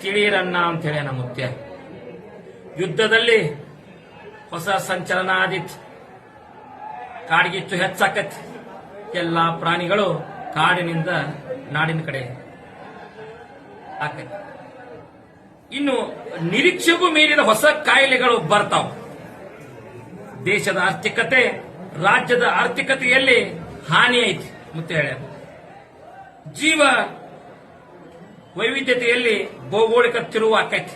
ತಿಳಿಯಿರಣ್ಣ ಅಂತ ಹೇಳಿ ನಮ್ಮ ಮುತ್ಯ. ಯುದ್ಧದಲ್ಲಿ ಹೊಸ ಸಂಚಲನ ಆದಿತ್ತು ಕಾಡಿಗಿತ್ತು ಹೆಚ್ಚಾಕತ್. ಎಲ್ಲ ಪ್ರಾಣಿಗಳು ಕಾಡಿನಿಂದ ನಾಡಿನ ಕಡೆ ಆಕತ್. ಇನ್ನು ನಿರೀಕ್ಷೆಗೂ ಮೀರಿದ ಹೊಸ ಕಾಯಿಲೆಗಳು ಬರ್ತಾವ. ದೇಶದ ಆರ್ಥಿಕತೆ ರಾಜ್ಯದ ಆರ್ಥಿಕತೆಯಲ್ಲಿ ಹಾನಿ ಐತಿ ಮತ್ತೆ ಹೇಳ್ಯಾರ. ಜೀವ ವೈವಿಧ್ಯತೆಯಲ್ಲಿ ಭೌಗೋಳಿಕ ತಿರುವು ಆಕೈತಿ.